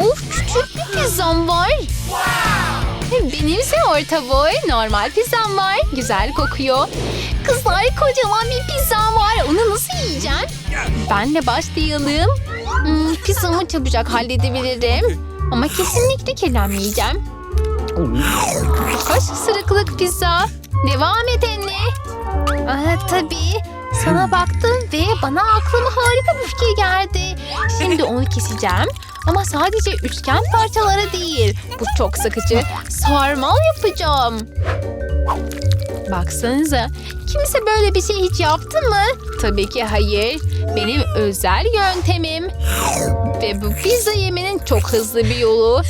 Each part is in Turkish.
Of küçük bir pizzam var. Benimse orta boy normal pizzam var. Güzel kokuyor. Kızlar kocaman bir pizzam var. Onu nasıl yiyeceğim? Benle başlayalım. Hmm, pizzamı çabucak halledebilirim. Ama kesinlikle kirlenmeyeceğim. Kaç sırıklık pizza. Devam et anne. Aa, tabii. Sana baktım ve bana aklıma harika bir fikir geldi. Şimdi onu keseceğim. Ama sadece üçgen parçalara değil. Bu çok sıkıcı. Sarmal yapacağım. Baksanıza. Kimse böyle bir şey hiç yaptı mı? Tabii ki hayır. Benim özel yöntemim. Ve bu pizza yemenin çok hızlı bir yolu.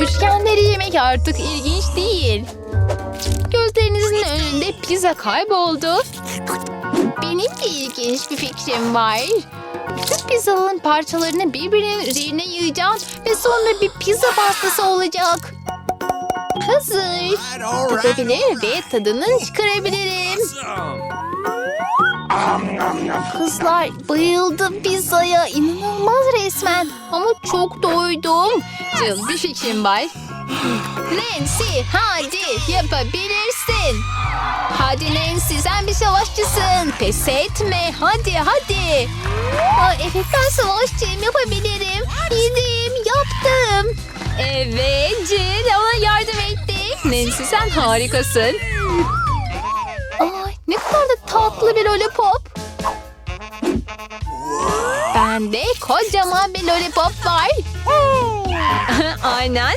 Üçgenleri yemek artık ilginç değil. Gözlerinizin önünde pizza kayboldu. Benim de ilginç bir fikrim var. Bütün pizzaların parçalarını birbirinin üzerine yığacağım ve sonra bir pizza pastası olacak. Hazır. Tadabilir ve tadını çıkarabilirim. Kızlar bayıldım pizzaya. İnanılmaz resmen. Ama çok doydum. Jill bir fikrim var. Nancy hadi yapabilirsin. Hadi Nancy sen bir savaşçısın. Pes etme hadi hadi. Aa, evet ben savaşçıyım yapabilirim. Yedim yaptım. Evet Jill ona yardım ettik. Nancy sen harikasın. Ay ne kadar da tatlı bir lollipop. Bende kocaman bir lollipop var. Aynen.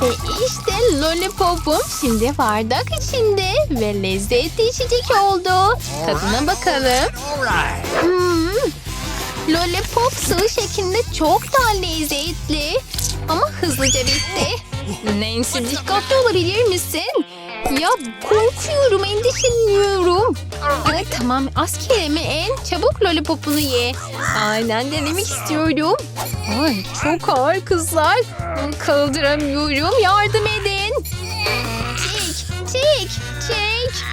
Ve işte lollipopum şimdi bardak içinde ve lezzetli içecek oldu. Tadına bakalım. Hmm. Lollipop sıvı şeklinde çok daha lezzetli. Ama hızlıca bitti. Nancy dikkatli olabilir misin? Ya korkuyorum, endişeleniyorum. Evet tamam az kelime en çabuk lollipopunu ye. Aynen denemek istiyorum. Ay çok ağır kızlar. Kaldıramıyorum yardım edin. Çek, çek, çek.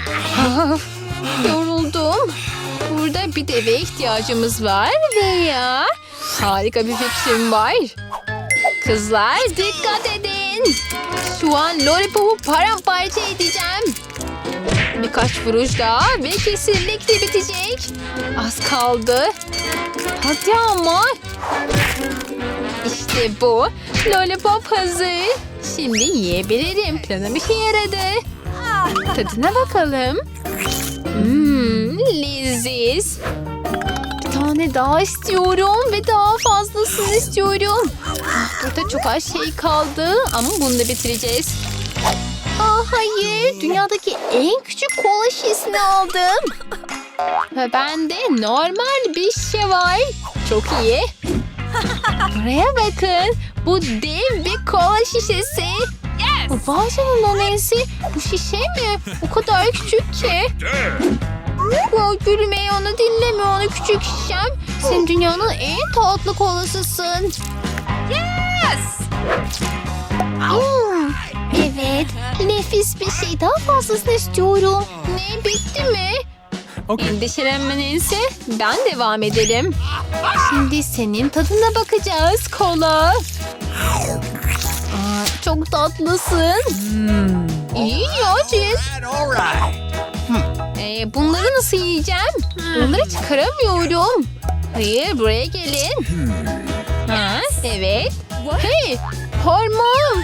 Yoruldum. Burada bir deve ihtiyacımız var veya harika bir fikrim var. Kızlar dikkat edin. Şu an lollipopu paramparça edeceğim. Birkaç vuruş daha ve kesinlikle bitecek. Az kaldı. Hadi ama. İşte bu. Lollipop hazır. Şimdi yiyebilirim. Planım işe yaradı. Tadına bakalım. Hmm, leziz. Bir tane daha istiyorum ve daha fazlasını istiyorum. Burada çok az şey kaldı ama bunu da bitireceğiz. Hayır, dünyadaki en küçük kola şişesini aldım. Ve bende normal bir şişe var. Çok iyi. Buraya bakın. Bu dev bir kola şişesi. Yes. Vay canına Nancy. Bu şişe mi? O kadar küçük ki. Ya gülmeyi onu dinleme onu küçük şişem. Sen dünyanın en tatlı kolasısın. Yes. Hmm. Nefis bir şey. Daha fazlasını istiyorum. Ne bitti mi? Endişelenme Nancy. Ben devam edelim. Şimdi senin tadına bakacağız kola. Aa, çok tatlısın. İyi ya. Ee, bunları nasıl yiyeceğim? Onları çıkaramıyorum. Hayır buraya gelin. Ha, evet. Hey parmağım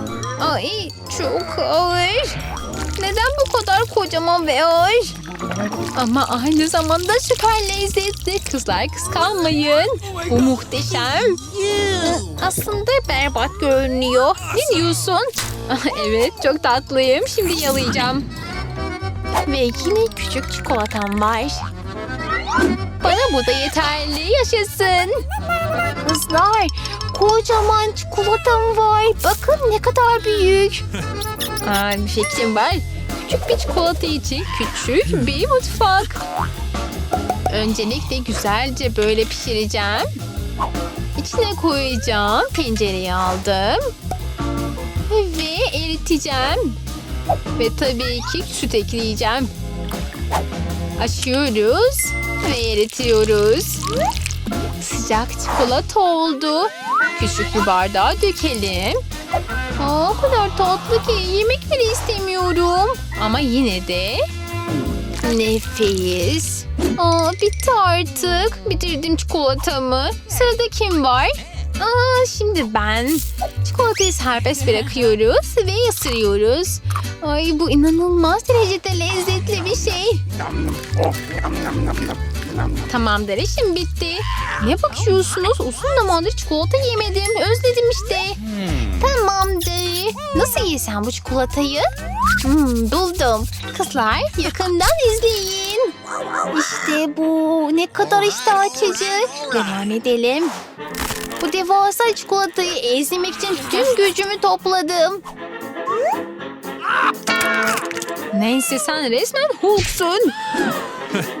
Ay çok ağır. Neden bu kadar kocaman ve ağır? Ama aynı zamanda süper lezzetli. Kızlar kıskanmayın. Bu muhteşem. Aslında berbat görünüyor. Ne diyorsun? Ah, evet çok tatlıyım. Şimdi yalayacağım. Ve yine küçük çikolatam var. Bana bu da yeterli. Yaşasın. Kızlar kocaman çikolatam var. Bakın ne kadar büyük. Aa, bir fikrim var. Küçük bir çikolata için küçük bir mutfak. Öncelikle güzelce böyle pişireceğim. İçine koyacağım. Tencereyi aldım. Ve eriteceğim. Ve tabii ki süt ekleyeceğim. Açıyoruz ve eritiyoruz. Sıcak çikolata oldu. Küçük bir bardağa dökelim. Aa, o kadar tatlı ki yemek bile istemiyorum. Ama yine de nefis. Aa, bitti artık. Bitirdim çikolatamı. Sırada kim var? Aa, şimdi ben. Çikolatayı serbest bırakıyoruz ve ısırıyoruz. Ay bu inanılmaz derecede lezzetli bir şey. Tamamdır işim bitti. Ne bakıyorsunuz? Uzun zamandır çikolata yemedim. Özledim işte. Tamamdır. Nasıl yesem bu çikolatayı? Hmm, buldum. Kızlar yakından izleyin. İşte bu. Ne kadar iştah açıcı. Devam edelim. Bu devasa çikolatayı ezmek için tüm gücümü topladım. Neyse sen resmen Hulk'sun.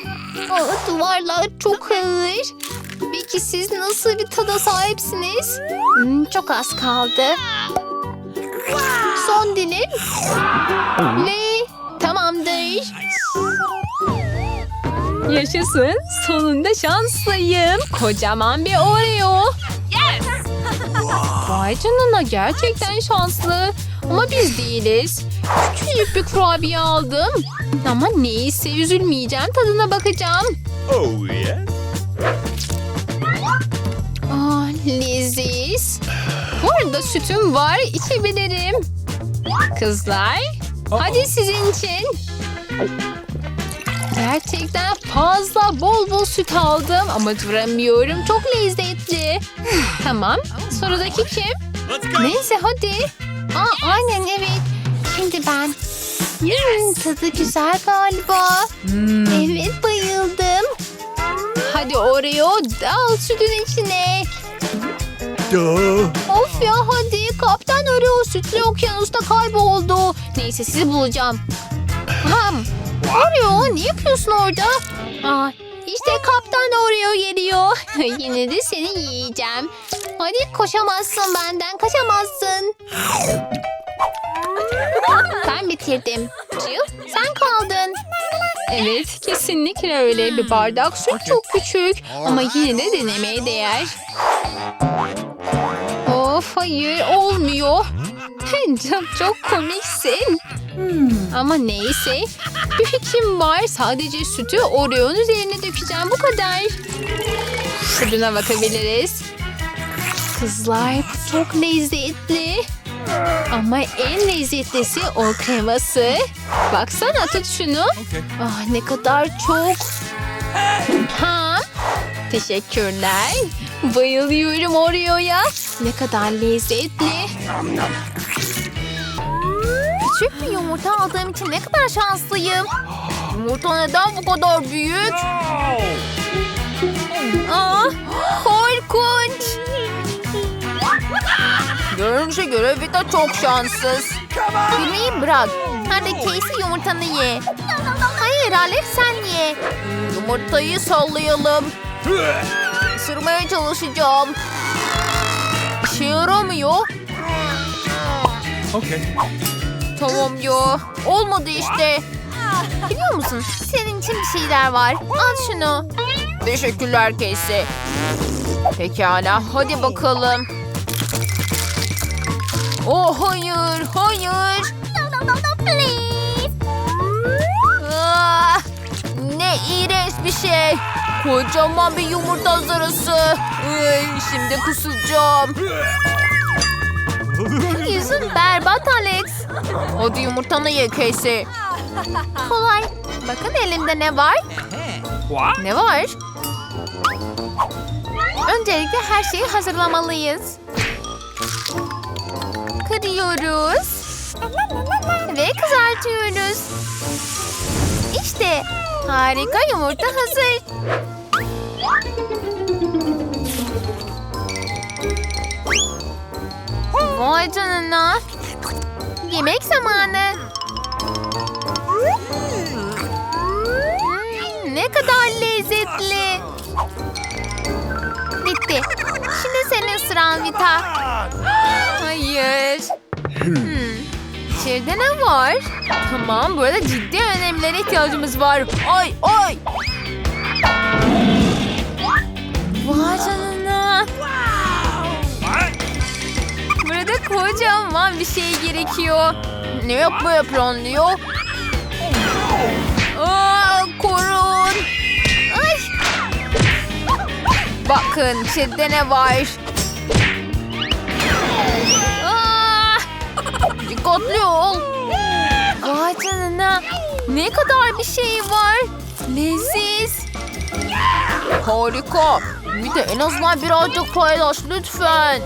Aa, duvarlar çok ağır. Peki siz nasıl bir tada sahipsiniz? Hmm, çok az kaldı. Son dilim. Ve tamamdır. Yaşasın. Sonunda şanslıyım. Kocaman bir Oreo. Vay canına gerçekten şanslı. Ama biz değiliz. Küçücük bir kurabiye aldım. Ama neyse üzülmeyeceğim tadına bakacağım. Oh yeah. Ah leziz. Bu arada sütüm var içebilirim. Kızlar hadi sizin için. Gerçekten fazla bol bol süt aldım ama duramıyorum. Çok lezzetli. tamam. Sıradaki kim? Neyse hadi. Aa, aynen evet. Şimdi ben. Hmm, tadı güzel galiba. Evet bayıldım. Hadi Oreo dal sütün içine. Of ya hadi kaptan Oreo sütlü okyanusta kayboldu. Neyse sizi bulacağım. Ham. Oreo ne yapıyorsun orada? Aa, işte kaptan Oreo. Yine de seni yiyeceğim. Hadi koşamazsın benden kaçamazsın. Ben bitirdim. Jill sen kaldın. Evet kesinlikle öyle bir bardak süt çok küçük ama yine de denemeye değer. Of hayır olmuyor. Çok, çok komiksin. Ama neyse. Bir fikrim var. Sadece sütü Oreo'nun üzerine dökeceğim. Bu kadar. Tadına bakabiliriz. Kızlar bu çok lezzetli. Ama en lezzetlisi o kreması. Baksana tut şunu. Okay. Ah ne kadar çok. Ha? Teşekkürler. Bayılıyorum Oreo'ya. Ne kadar lezzetli. Küçük bir yumurta aldığım için ne kadar şanslıyım. Yumurta neden bu kadar büyük? Aa, korkunç. Görünüşe göre Vita çok şanssız. Gülmeyi bırak. Hadi Casey yumurtanı ye. Hayır Alex sen ye. Yumurtayı sallayalım. Isırmaya çalışacağım. İşe yaramıyor. Okay. Tamam ya. Olmadı işte. Biliyor musun? Senin için bir şeyler var. Al şunu. Teşekkürler Casey. Pekala hadi bakalım. Oh hayır hayır. Ah, ne iğrenç bir şey. Kocaman bir yumurta zarısı. Ay, şimdi kusacağım. Yüzün berbat Alex. Hadi yumurtanı ye Casey. Kolay. Bakın elimde ne var? Ne var? Öncelikle her şeyi hazırlamalıyız. Kırıyoruz. Ve kızartıyoruz. İşte harika yumurta hazır. Vay canına. Yemek zamanı. Hmm, ne kadar lezzetli. Bitti. Şimdi senin sıran Vita. Hayır. Hmm. İçeride ne var? Tamam burada ciddi önemlere ihtiyacımız var. Ay ay. Kocaman bir şey gerekiyor. Ne yapmaya planlıyor? Aa, korun. Ay. Bakın içeride ne var? Aa, dikkatli ol. Vay canına. Ne kadar bir şey var. Leziz. Harika. Bir de en azından birazcık paylaş lütfen.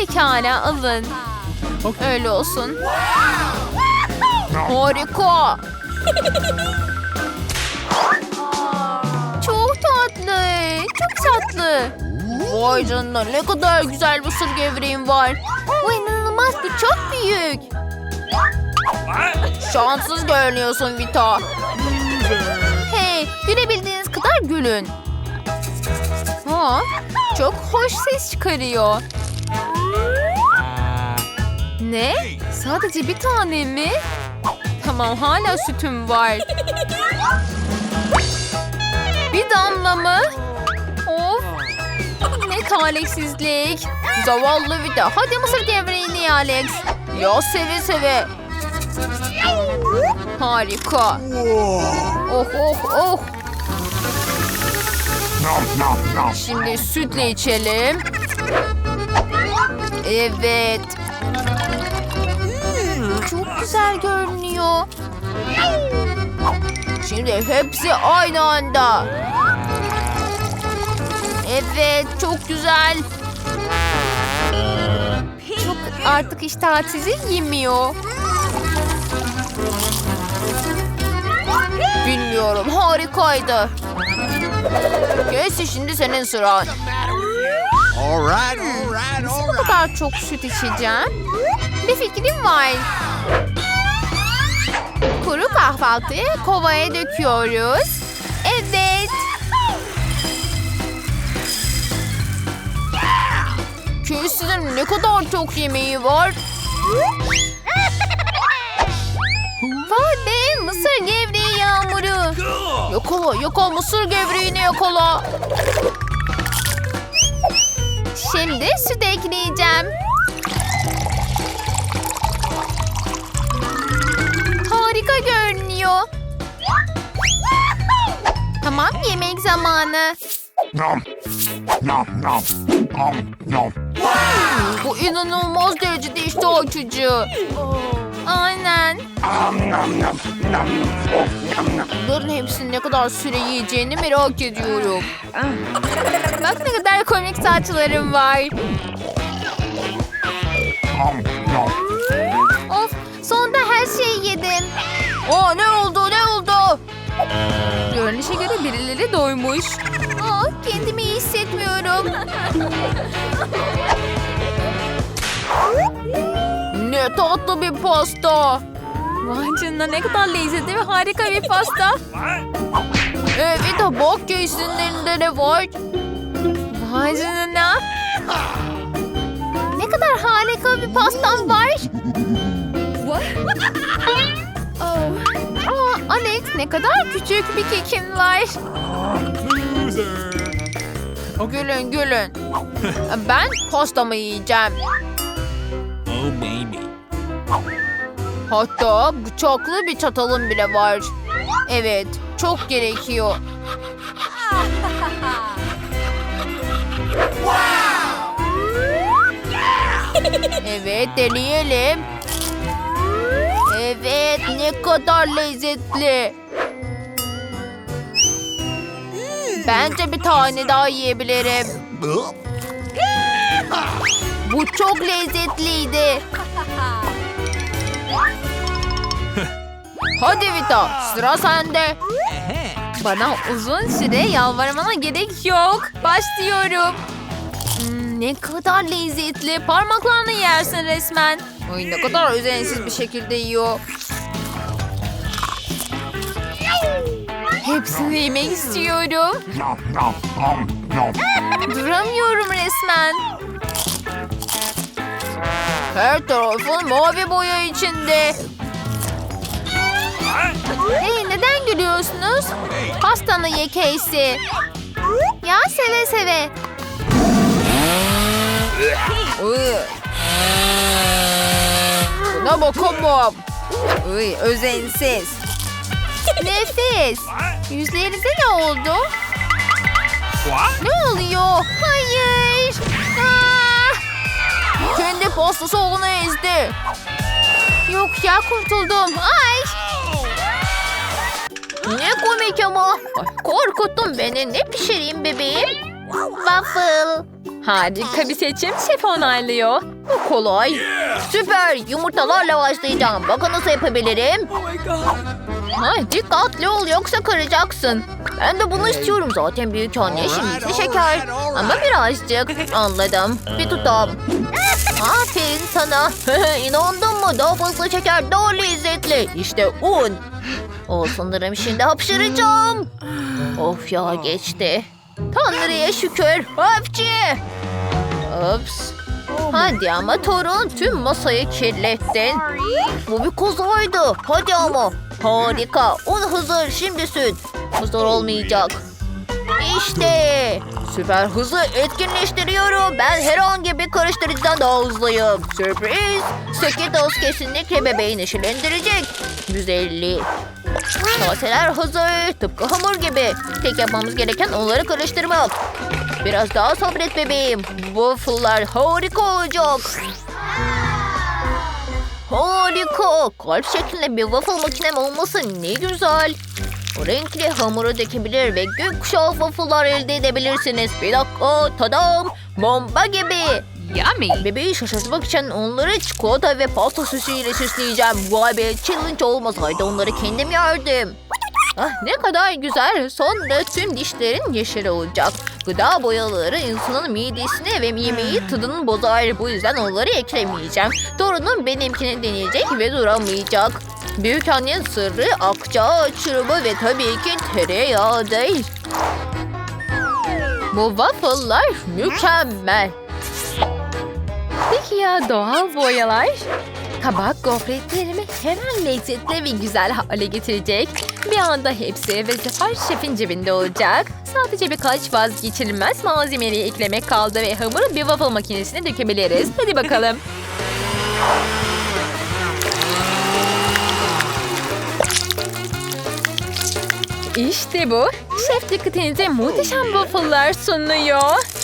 Pekala alın. Öyle olsun. Harika. Çok tatlı. Çok tatlı. Vay canına ne kadar güzel bir sır gevreğim var. Bu inanılmaz bu çok büyük. Şanssız görünüyorsun Vita. Hey gülebildiğiniz kadar gülün. Ha, çok hoş ses çıkarıyor. Ne? Sadece bir tane mi? Tamam hala sütüm var. Bir damla mı? Of. Ne talihsizlik. Zavallı Vida. Hadi mısır gevreğini Alex. Ya seve seve. Harika. Oh oh oh. Şimdi sütle içelim. Evet. Güzel görünüyor. Şimdi hepsi aynı anda. Evet, çok güzel. Çok artık iştah sizi yemiyor. Bilmiyorum, harikaydı. Kes şimdi senin sıran. All Bu kadar çok süt içeceğim. Bir fikrim var. Kuru kahvaltıyı kovaya döküyoruz. Evet. Köysüzün ne kadar çok yemeği var. Vay be mısır gevreği yağmuru. Yakala yakala mısır gevreğini yakala. Şimdi süt ekleyeceğim. Harika görünüyor. Tamam yemek zamanı. Nom. Nom, nom. Nom, nom. Bu inanılmaz derecede iştah açıcı. Aynen. Bunların hepsini ne kadar süre yiyeceğini merak ediyorum. Bak ne kadar komik saçlarım var. Aa ne oldu ne oldu? Görünüşe göre birileri doymuş. Aa kendimi iyi hissetmiyorum. ne tatlı bir pasta. Vay canına ne kadar lezzetli ve harika bir pasta. Evet bak kesinlerinde ne var? Vay canına. Ne kadar harika bir pastam var. Aa, Alex ne kadar küçük bir kekin var. Gülün gülün. Ben pastamı yiyeceğim. Oh, baby. Hatta bıçaklı bir çatalım bile var. Evet, çok gerekiyor. Evet, deneyelim. Evet, ne kadar lezzetli. Bence bir tane daha yiyebilirim. Bu çok lezzetliydi. Hadi Vita, sıra sende. Bana uzun süre yalvarmana gerek yok. Başlıyorum. Hmm, ne kadar lezzetli. Parmaklarını yersin resmen. Ay ne kadar özensiz bir şekilde yiyor. Hepsini yemek istiyorum. Duramıyorum resmen. Her tarafın mavi boya içinde. Hey neden gülüyorsunuz? Pastanı ye Casey. Ya seve seve. Buna bakamam. Iy, özensiz. Nefis. Yüzlerinize ne oldu? What? Ne oluyor? Hayır. Aa! Kendi pastası oğlunu ezdi. Yok ya kurtuldum. Ay. Ne komik ama. Korkuttun beni. Ne pişireyim bebeğim? Waffle. Harika bir seçim. Şef onaylıyor. Bu kolay. Süper. Yumurtalarla başlayacağım. Bakın nasıl yapabilirim. Ha, dikkatli ol yoksa kıracaksın. Ben de bunu istiyorum zaten büyük anne. Şimdi şeker. Ama birazcık. Anladım. Bir tutam. Aferin sana. İnandın mı? Daha fazla şeker daha lezzetli. İşte un. O sanırım şimdi hapşıracağım. Of ya geçti. Tanrı'ya şükür. Hapçı. Ups. Hadi ama torun tüm masayı kirlettin. Bu bir kozaydı. Hadi ama. Harika. Un hazır. Şimdi süt. Bu olmayacak. İşte. Süper hızı etkinleştiriyorum. Ben herhangi bir karıştırıcıdan daha hızlıyım. Sürpriz. Skittles kesinlikle bebeği neşelendirecek. Güzelliği. Kaseler hazır. Tıpkı hamur gibi. Tek yapmamız gereken onları karıştırmak. Biraz daha sabret bebeğim. Waffle'lar harika olacak. Harika. Kalp şeklinde bir waffle makinem olması ne güzel. Renkli hamuru dökebilir ve gökkuşağı waffle'lar elde edebilirsiniz. Bir dakika tadam. Bomba gibi. Yummy. Bebeği şaşırtmak için onları çikolata ve pasta süsü ile süsleyeceğim. Vay be challenge olmasaydı onları kendim yerdim. Ah ne kadar güzel. Sonra tüm dişlerin yeşil olacak. Gıda boyaları insanın midesini ve yemeği tadını bozar. Bu yüzden onları eklemeyeceğim. Torunum benimkini deneyecek ve duramayacak. Büyük annenin sırrı akçaağaç şurubu ve tabii ki tereyağı değil. Bu waffle'lar mükemmel. Peki ya doğal boyalar? Kabak gofretlerimi hemen lezzetli ve güzel hale getirecek. Bir anda hepsi ve Zefar Şef'in cebinde olacak. Sadece birkaç vazgeçilmez malzemeyi eklemek kaldı ve hamuru bir waffle makinesine dökebiliriz. Hadi bakalım. İşte bu. Şef dikkatinize muhteşem waffle'lar sunuyor.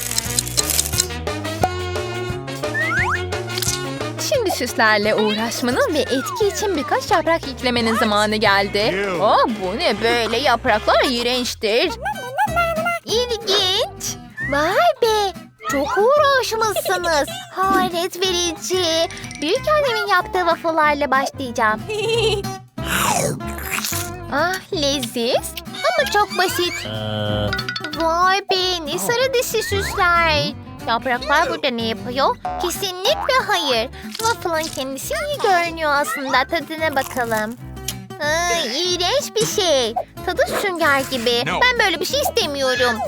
Süslerle uğraşmanın ve etki için birkaç yaprak eklemenin zamanı geldi. Aa, bu ne böyle yapraklar iğrençtir. İlginç. Vay be. Çok uğraşmışsınız. Hayret verici. Büyük annemin yaptığı waffle'larla başlayacağım. ah leziz ama çok basit. Vay be ne sarı dişi süsler. Yapraklar burada ne yapıyor? Kesinlikle hayır. Waffle'ın kendisi iyi görünüyor aslında. Tadına bakalım. Ay, iğrenç bir şey. Tadı sünger gibi. Ben böyle bir şey istemiyorum.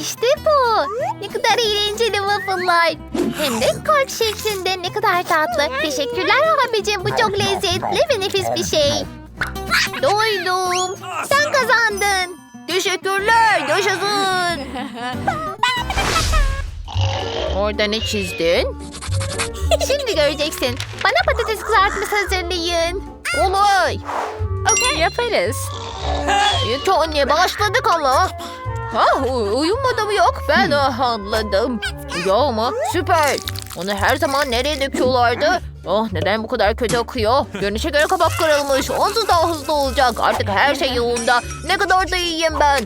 İşte bu. Ne kadar eğlenceli waffle'lar. Hem de kalp şeklinde ne kadar tatlı. Teşekkürler abicim. Bu çok lezzetli ve nefis bir şey. Doydum. Sen kazandın. Teşekkürler. Yaşasın. Orada ne çizdin? Şimdi göreceksin. Bana patates kızartması hazırlayın. Kolay. Okey yaparız. İlk anne başladık ama. Ha u- uyumadı mı yok? Ben ah, anladım. Ya mı? Süper. Onu her zaman nereye döküyorlardı? Oh neden bu kadar kötü akıyor? Görünüşe göre kapak kırılmış. Onsuz daha hızlı olacak. Artık her şey yolunda. Ne kadar da iyiyim ben.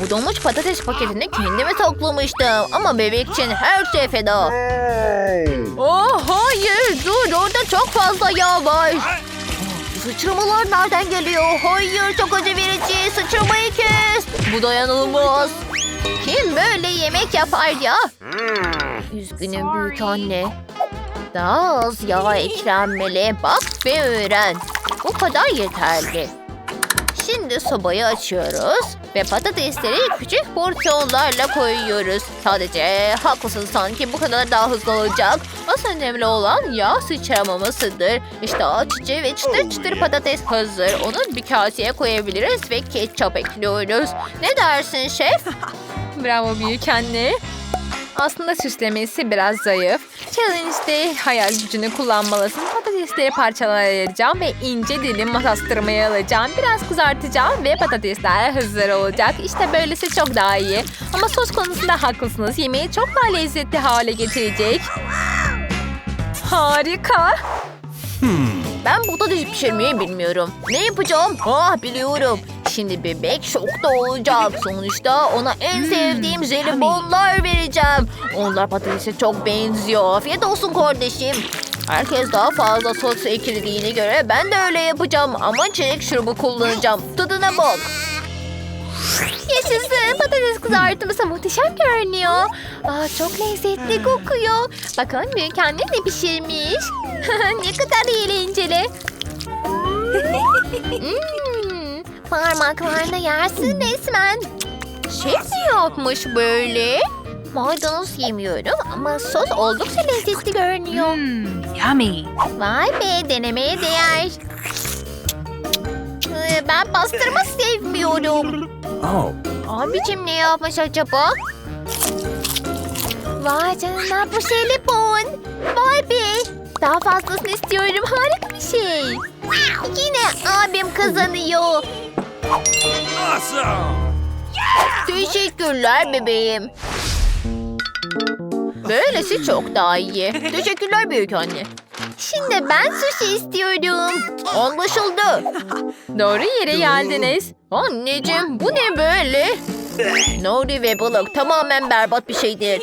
Bu donmuş patates paketini kendime saklamıştım. Ama bebek için her şey feda. Oh hayır dur orada çok fazla yağ var. Sıçramalar nereden geliyor? Hayır çok acı verici. Sıçramayı kes. Bu dayanılmaz. Kim böyle yemek yapar ya? Üzgünüm büyük anne. Daha az yağ eklenmeli. Bak ve öğren. Bu kadar yeterli. Şimdi sobayı açıyoruz ve patatesleri küçük porsiyonlarla koyuyoruz. Sadece haklısın sanki bu kadar daha hızlı olacak. Asıl önemli olan yağ sıçramamasıdır. İşte açıcı ve çıtır çıtır patates hazır. Onu bir kaseye koyabiliriz ve ketçap ekliyoruz. Ne dersin şef? Bravo büyük anne. Aslında süslemesi biraz zayıf. Challenge'de hayal gücünü kullanmalısın. Patatesleri parçalara ayıracağım ve ince dilim pastırmayı alacağım. Biraz kızartacağım ve patatesler hazır olacak. İşte böylesi çok daha iyi. Ama sos konusunda haklısınız. Yemeği çok daha lezzetli hale getirecek. Harika. Ben patates pişirmeyi bilmiyorum. Ne yapacağım? Ah biliyorum. Şimdi bebek şokta olacak. Sonuçta ona en sevdiğim jelibonlar vereceğim. Onlar patatese çok benziyor. Afiyet olsun kardeşim. Herkes daha fazla sos eklediğine göre ben de öyle yapacağım. Ama çilek şurubu kullanacağım. Tadına bak. Yaşasın patates kızartması muhteşem görünüyor. Aa, çok lezzetli kokuyor. Bakın büyük anne ne pişirmiş. ne kadar eğlenceli. Hmm, parmaklarına yersin resmen. Mi yapmış böyle? Maydanoz yemiyorum ama sos oldukça lezzetli görünüyor. yummy. Vay be denemeye değer. Ee, Ben pastırma sevmiyorum. Oh. Abicim ne yapmış acaba? Vay canına bu jelibon. Vay be. Daha fazlasını istiyorum. Harika bir şey. Yine abim kazanıyor. Teşekkürler bebeğim. Böylesi çok daha iyi. Teşekkürler büyük anne. Şimdi ben sushi istiyorum. Anlaşıldı. Doğru yere geldiniz. Anneciğim bu ne böyle? Nori ve balık tamamen berbat bir şeydir.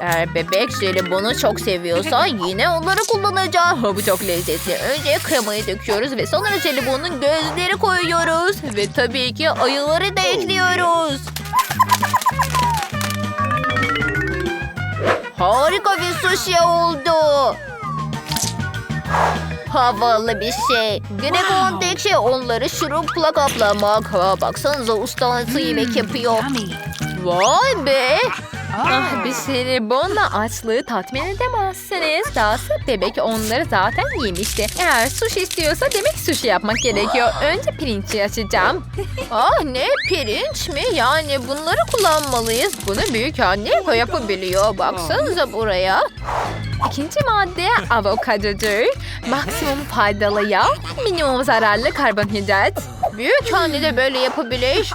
Eğer bebek jelibonu çok seviyorsa yine onları kullanacağım. Bu çok lezzetli. Önce kremayı döküyoruz ve sonra jelibonun gözleri koyuyoruz. Ve tabii ki ayıları da ekliyoruz. Harika bir sushi oldu. Havalı bir şey. Gerek olan tek şey onları şurupla kaplamak. Ha, baksanıza usta nasıl yemek yapıyor. Vay be. Ah bir jelibonla açlığı tatmin edemezsiniz. Dahası bebek onları zaten yemişti. Eğer sushi istiyorsa demek sushi yapmak gerekiyor. Önce pirinci açacağım. Ah ne pirinç mi? Yani bunları kullanmalıyız. Bunu büyük anne yapabiliyor. Baksanıza buraya. İkinci madde avokadodur. Maksimum faydalı yağ, minimum zararlı karbonhidrat. Büyük anne de böyle yapabilir.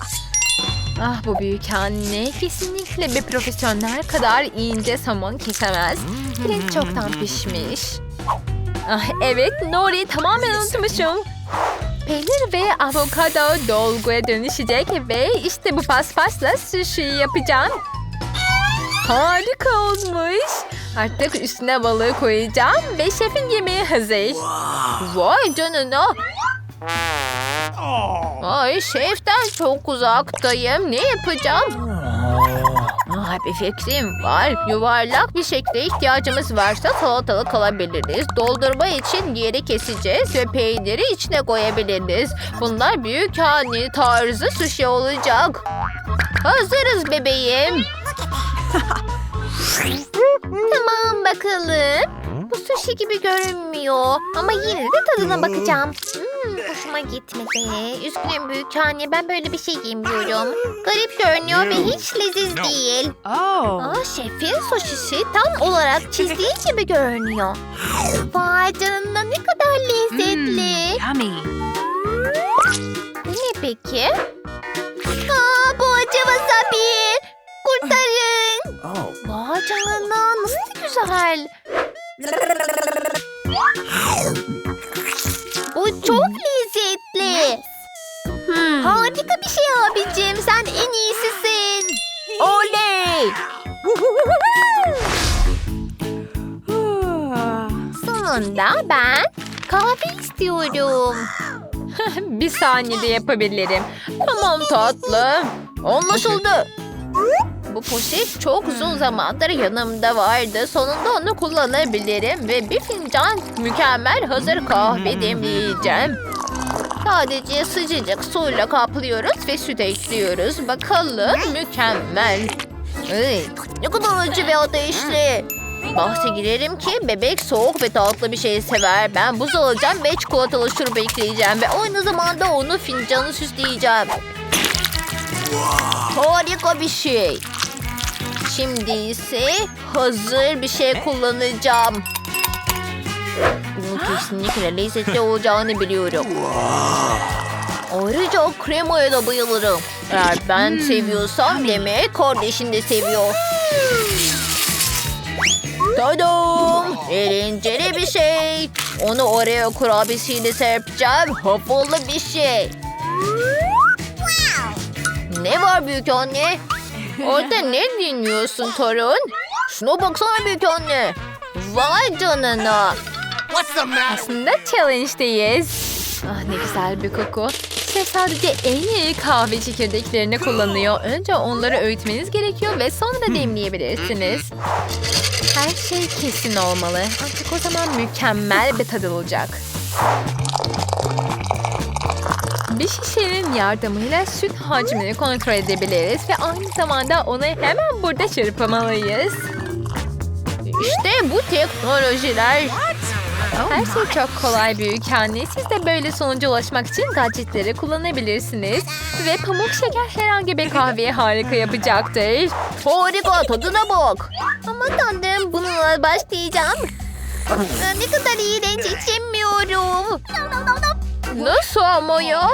Ah bu büyük anne kesinlikle bir profesyonel kadar ince somon kesemez. Pirinç çoktan pişmiş. Ah evet Nori tamamen unutmuşum. Peynir ve avokado dolguya dönüşecek ve işte bu paspasla sushi yapacağım. Harika olmuş. Artık üstüne balığı koyacağım ve şefin yemeği hazır. Vay canına. Ay şeften çok uzaktayım. Ne yapacağım? Ah, bir fikrim var. Yuvarlak bir şekle ihtiyacımız varsa salatalık alabiliriz. Doldurma için yeri keseceğiz ve peyniri içine koyabiliriz. Bunlar büyük hani tarzı sushi olacak. Hazırız bebeğim. tamam bakalım. Bu sushi gibi görünmüyor. Ama yine de tadına bakacağım. Hmm, hoşuma gitmedi. Üzgünüm büyük anne ben böyle bir şey yemiyorum. Garip görünüyor ve hiç leziz değil. Oh. Aa, şefin sosisi tam olarak çizdiği gibi görünüyor. Vay canına ne kadar lezzetli. Yummy. Bu ne peki? Aa, bu acı wasabi. Kurtarın. Oh. Vay canına nasıl güzel. Çok lezzetli. Harika bir şey abicim. Sen en iyisisin. Oley. Sonunda ben kahve istiyorum. bir saniyede yapabilirim. Tamam tatlım. Anlaşıldı. Bu poşet çok uzun zamandır yanımda vardı. Sonunda onu kullanabilirim ve bir fincan mükemmel hazır kahve demleyeceğim. Sadece sıcacık suyla kaplıyoruz ve süt ekliyoruz. Bakalım mükemmel. Ay, ne kadar acı ve ateşli. Bahse girerim ki bebek soğuk ve tatlı bir şey sever. Ben buz alacağım ve çikolatalı şurup ekleyeceğim ve aynı zamanda onu fincanı süsleyeceğim. Harika bir şey. Şimdi ise hazır bir şey kullanacağım. Bu kesinlikle lezzetli olacağını biliyorum. Ayrıca o kremaya da bayılırım. Eğer ben seviyorsam demek kardeşin de seviyor. Tadam! Eğlenceli bir şey. Onu oraya kurabiyesiyle serpeceğim. Havalı bir şey. Ne var büyük anne? Orada ne dinliyorsun torun? Şuna baksana büyük anne. Vay canına. Aslında challenge'deyiz. Ah ne güzel bir koku. Şef sadece en iyi kahve çekirdeklerini kullanıyor. Önce onları öğütmeniz gerekiyor ve sonra demleyebilirsiniz. Her şey kesin olmalı. Ancak o zaman mükemmel bir tadı olacak. Bir şişenin yardımıyla süt hacmini kontrol edebiliriz ve aynı zamanda onu hemen burada çırpmalıyız. İşte bu teknolojiler. Her şey çok kolay büyük anne. Siz de böyle sonuca ulaşmak için gadgetleri kullanabilirsiniz. Ve pamuk şeker herhangi bir kahveye harika yapacaktır. Harika tadına bak. Ama tanrım bununla başlayacağım. Ne kadar iğrenç içemiyorum. Nasıl ama ya?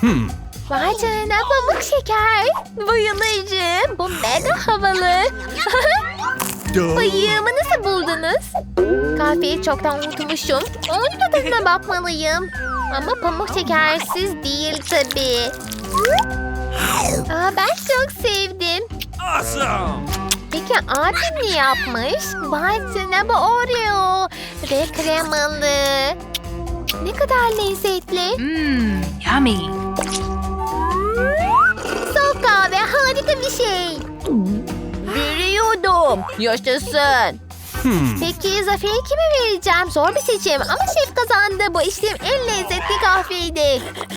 Hmm. Vay canına pamuk şeker. Bayılırım. Bu mega havalı. Bıyığımı nasıl buldunuz? Kahveyi çoktan unutmuşum. Onun da tadına bakmalıyım. Ama pamuk şekersiz değil tabii. Aa, ben çok sevdim. Awesome. Peki abim ne yapmış? Vay canına bu Oreo. Ve kremalı. Ne kadar lezzetli. Mmm, yummy. Soğuk kahve harika bir şey. Biliyordum. Yaşasın. Hmm. Peki zaferi kime vereceğim? Zor bir seçim ama şef kazandı. Bu içtiğim en lezzetli kahveydi.